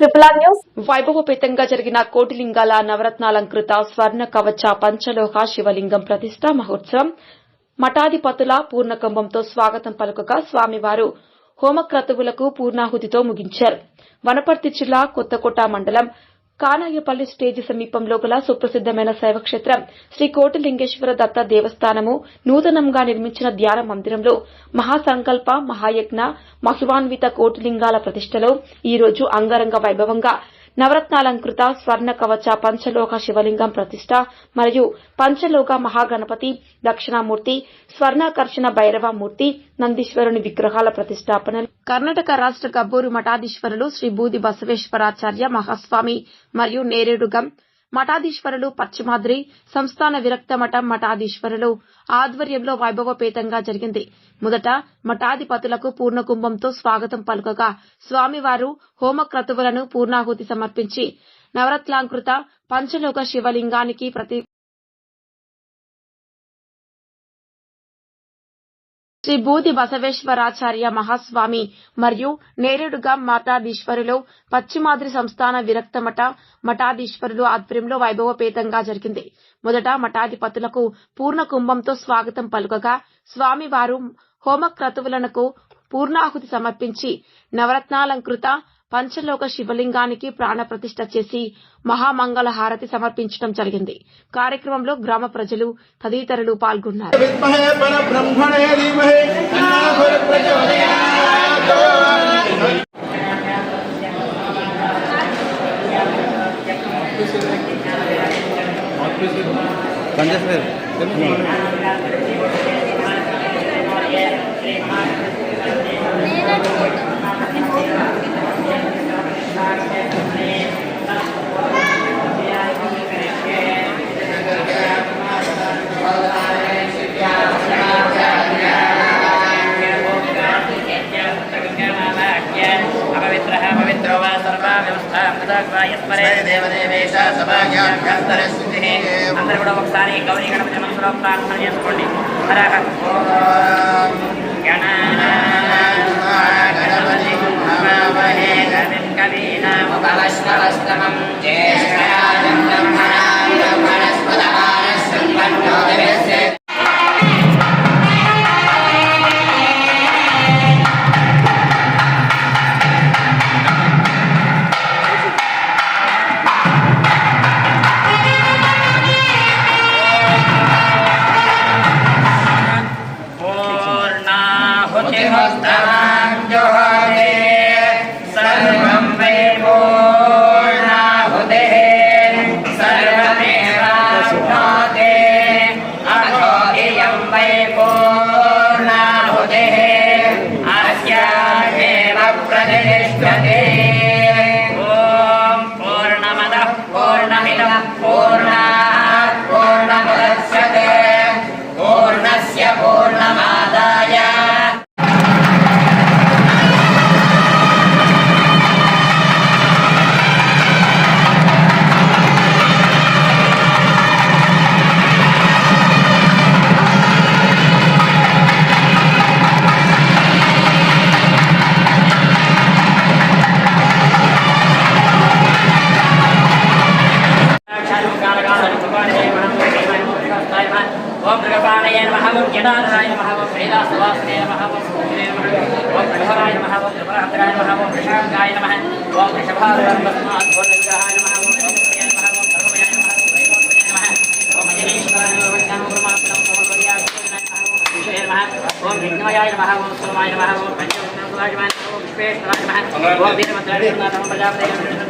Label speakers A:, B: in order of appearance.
A: Triple R news
B: వైభవపేతంగా జరిగిన కోటిలింగాల నవరత్నాలంకృత స్వర్ణ కవచ పంచలోహ శివలింగం ప్రతిష్ట మహోత్సవం. మఠాధిపతుల పూర్ణకుంభంతో స్వాగతం పలుకగా స్వామివారు హోమక్రతువులకు పూర్ణాహుతితో ముగించారు. వనపర్తి జిల్లా కొత్తకోట మండలం కానాయపల్లి స్టేజి సమీపంలో గల సుప్రసిద్దమైన శైవక్షేత్రం శ్రీ కోటిలింగేశ్వర దత్త దేవస్థానము నూతనంగా నిర్మించిన ధ్యాన మందిరంలో మహాసంకల్ప మహాయజ్ఞ మహివాన్విత కోటిలింగాల ప్రతిష్టలో ఈ రోజు అంగరంగ వైభవంగా నవరత్నాలంకృత స్వర్ణ కవచ పంచలోక శివలింగం ప్రతిష్ట మరియు పంచలోక మహాగణపతి దక్షిణామూర్తి స్వర్ణాకర్షణ భైరవమూర్తి నందీశ్వరుని విగ్రహాల ప్రతిష్టాపన కర్ణాటక రాష్ట గబ్బూరు మఠాధీశ్వరులు శ్రీ బూది బసవేశ్వరాచార్య మహాస్వామి మరియు నేరేడుగం మఠాధీశ్వరులు పశ్చిమాద్రి సంస్థాన విరక్త మఠం మఠాధీశ్వరులు ఆధ్వర్యంలో వైభవపేతంగా జరిగింది. మొదట మఠాధిపతులకు పూర్ణకుంభంతో స్వాగతం పలుకగా స్వామివారు హోమక్రతువులను పూర్ణాహుతి సమర్పించి నవరత్నాంకృత పంచలోక శివలింగానికి ప్రతి శ్రీ బూది బసవేశ్వరాచార్య మహాస్వామి మరియు నేరేడుగా మఠాధీశ్వరులు పశ్చిమాద్రి సంస్థాన విరక్త మఠ మఠాధీశ్వరులు ఆధ్వర్యంలో వైభవపేతంగా జరిగింది. మొదట మఠాధిపతులకు పూర్ణ కుంభంతో స్వాగతం పలుకగా స్వామివారు హోమక్రతువులకు పూర్ణాహుతి సమర్పించి నవరత్నాలంకృత పంచలోక శివలింగానికి ప్రాణప్రతిష్ఠ చేసి మహామంగళ హారతి సమర్పించడం జరిగింది. కార్యక్రమంలో గ్రామ ప్రజలు తదితరులు పాల్గొన్నారు.
C: రుద్రో వా సర్వా వ్యవస్థాం కృతగ్వాయస్మరే
D: దేవదేవేశ సభాగ్యాంతర
C: స్థితిః అందరూ ఒకసారి గౌరీ గణపతి మనసులో ప్రార్థన చేసుకోండి. హరహ. గణపతి కవీనాముపవశ్వస్తమం జ్యేష్ఠ నమః ఓం జడాధరాయ నమః ఓం శ్రీదాసవాసనే నమః ఓం సూర్యే నమః ఓం ప్రహరాయ నమః ఓం త్రిపురాంతరాయ నమః ఓం వృషాంగాయ నమః ఓం వృషభాధర్మస్మాత్ భూతవిగ్రహాయ నమః ఓం సౌమ్యాయ నమః ఓం సర్వమయాయ నమః ఓం వైకుంఠాయ నమః ఓం అజనీశ్వరాయ నమః ఓం జ్ఞానగురుమాత్రం సమర్పయామి నమః ఓం విష్ణువే నమః ఓం విఘ్నమయాయ నమః ఓం సోమాయ నమః ఓం పంచముఖాయ నమః ఓం విశ్వేశ్వరాయ నమః ఓం వీరభద్రాయ నమః